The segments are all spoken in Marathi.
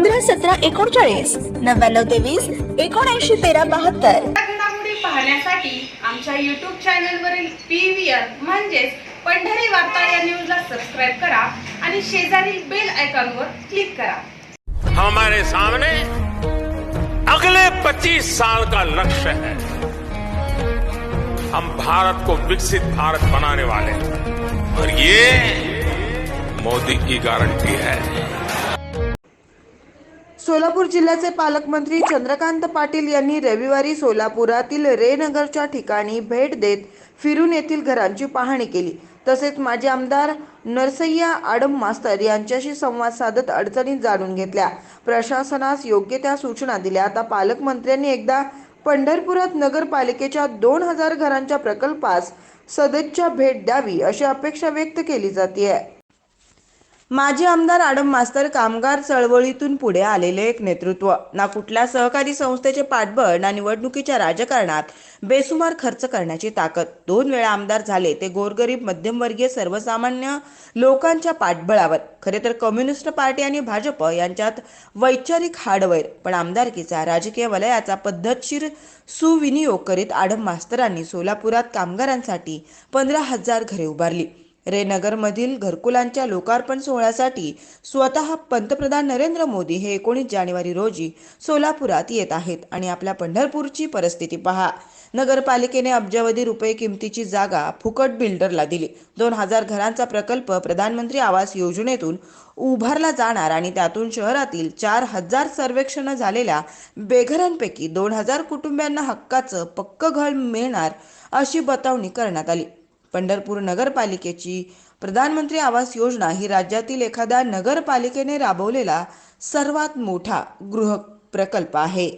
पंधरा सतरा एकोणचाळीस नव्याण्णव तेवीस एकोणऐंशी तेरा बहात्तर. घडामोडी पाहण्यासाठी आमच्या युट्यूब चॅनलवरील पी व्ही आर म्हणजेच पंढरी वार्ता या न्यूजला सबस्क्राईब करा आणि शेजारील बेल आयकॉनवर क्लिक करा. हमारे सामने अगले 25 साल का लक्ष्य है। हम भारत को विकसित भारत बनाने वाले हैं। और ये मोदी की गारंटी है। सोलापूर जिल्ह्याचे पालकमंत्री चंद्रकांत पाटील यांनी रविवारी सोलापुरातील रेनगरच्या ठिकाणी भेट देत फिरून येथील घरांची पाहणी केली. तसेच माजी आमदार नरसय्या आडम मास्तर यांच्याशी संवाद साधत अडचणी जाणून घेतल्या. प्रशासनास योग्य त्या सूचना दिल्या. आता पालकमंत्र्यांनी एकदा पंढरपुरात नगरपालिकेच्या दोन हजार घरांच्या प्रकल्पास सदच्छा भेट द्यावी अशी अपेक्षा व्यक्त केली जाते माजी आमदार आडम मास्तर कामगार चळवळीतून पुढे आलेले एक नेतृत्व. ना कुठल्या सहकारी संस्थेचे पाठबळ ना निवडणुकीच्या राजकारणात बेसुमार खर्च करण्याची ताकद. दोन वेळा आमदार झाले ते गोरगरीब मध्यमवर्गीय सर्वसामान्य लोकांच्या पाठबळावर. खरे तर कम्युनिस्ट पार्टी आणि भाजप यांच्यात वैचारिक हाडवैर पण आमदारकीचा राजकीय वलयाचा पद्धतशीर सुविनियोग करीत आडम मास्तरांनी सोलापुरात कामगारांसाठी पंधरा हजार घरे उभारली. रेनगरमधील घरकुलांच्या लोकार्पण सोहळ्यासाठी स्वतः पंतप्रधान नरेंद्र मोदी हे एकोणीस जानेवारी रोजी सोलापुरात येत आहेत आणि आपल्या पंढरपूरची परिस्थिती पहा. नगरपालिकेने अब्जावधी रुपये किमतीची जागा फुकट बिल्डरला दिली. दोन हजार घरांचा प्रकल्प प्रधानमंत्री आवास योजनेतून उभारला जाणार आणि त्यातून शहरातील चार हजार सर्वेक्षण झालेल्या बेघरांपैकी दोन हजार कुटुंबियांना हक्काचं पक्क घर मिळणार अशी बतावणी करण्यात आली. पंढरपूर नगरपालिकेची प्रधानमंत्री आवास योजना ही राज्यातील एखाद्या नगरपालिकेने राबवलेला सर्वात मोठा गृह प्रकल्प आहे.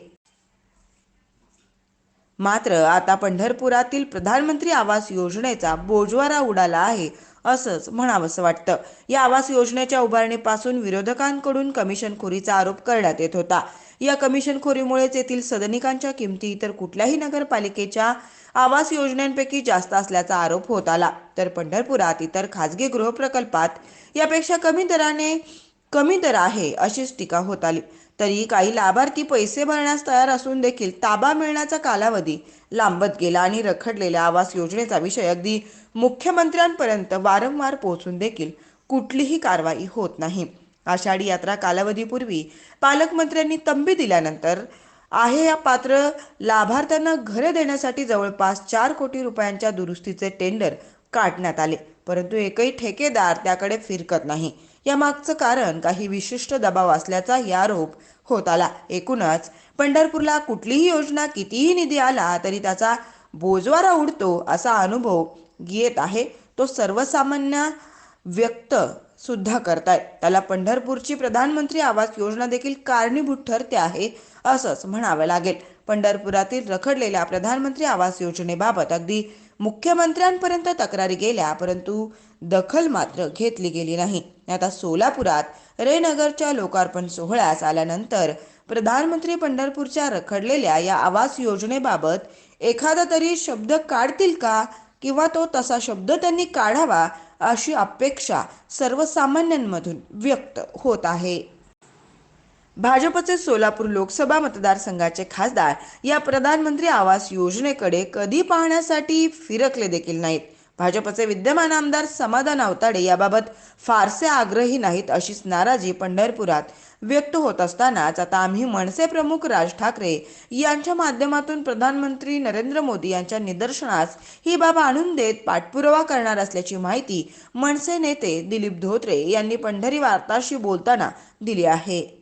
मात्र आता पंढरपुरातील प्रधानमंत्री आवास योजनेचा बोजवारा उडाला आहे असंच म्हणावंसं वाटतं. या आवास योजनेच्या उभारणीपासून विरोधकांकडून कमिशनखोरीचा आरोप करण्यात येत होता. या कमिशनखोरीमुळेच येथील सदनिकांच्या किमती इतर कुठल्याही नगरपालिकेच्या आवास योजनांपैकी जास्त असल्याचा आरोप होत आला. तर पंढरपुरात इतर खाजगी गृहप्रकल्पात यापेक्षा कमी दराने कमी दर आहे अशीच टीका होत आली. तरी काही लाभार्थी पैसे भरण्यास तयार असून देखील ताबा मिळण्याचा कालावधी लांबत गेला आणि रखडलेल्या आवास योजनेचा विषय अगदी मुख्यमंत्र्यांपर्यंत वारंवार पोहोचून देखील कुठलीही कारवाई होत नाही. आषाढी यात्रा कालावधीपूर्वी पालकमंत्र्यांनी तंबी दिल्यानंतर आहे या पात्र लाभार्थ्यांना घरे देण्यासाठी जवळपास चार कोटी रुपयांच्या दुरुस्तीचे टेंडर काढण्यात आले. परंतु एकही ठेकेदार त्याकडे फिरकत नाही. यामागचं कारण काही विशिष्ट दबाव असल्याचा या आरोप होत आला. एकूणच पंढरपूरला कुठलीही योजना कितीही निधी आला तरी त्याचा बोजवारा उडतो असा अनुभव येत आहे. तो सर्वसामान्य व्यक्त सुद्धा करतायत. त्याला पंढरपूरची प्रधानमंत्री आवास योजना देखील कारणीभूत ठरते आहे असंच म्हणावं लागेल. पंढरपुरातील रखडलेल्या प्रधानमंत्री आवास योजनेबाबत अगदी मुख्यमंत्र्यांपर्यंत तक्रारी गेल्या परंतु दखल मात्र घेतली गेली नाही. आता सोलापुरात रेनगरच्या लोकार्पण सोहळ्यास आल्यानंतर प्रधानमंत्री पंढरपूरच्या रखडलेल्या या आवास योजनेबाबत एखादा तरी शब्द काढतील का? किंवा तो तसा शब्द त्यांनी काढावा अशी अपेक्षा सर्वसामान्यांमधून व्यक्त होत आहे. भाजपचे सोलापूर लोकसभा मतदारसंघाचे खासदार या प्रधानमंत्री आवास योजनेकडे कधी पाहण्यासाठी फिरकले देखील नाहीत. भाजपचे विद्यमान आमदार समाधान अवताडे याबाबत फारसे आग्रही नाहीत अशीच नाराजी पंढरपुरात व्यक्त होत असतानाच आता आम्ही मनसे प्रमुख राज ठाकरे यांच्या माध्यमातून प्रधानमंत्री नरेंद्र मोदी यांच्या निदर्शनास ही बाब आणून देत पाठपुरावा करणार असल्याची माहिती मनसे नेते दिलीप धोत्रे यांनी पंढरी वार्ताशी बोलताना दिली आहे.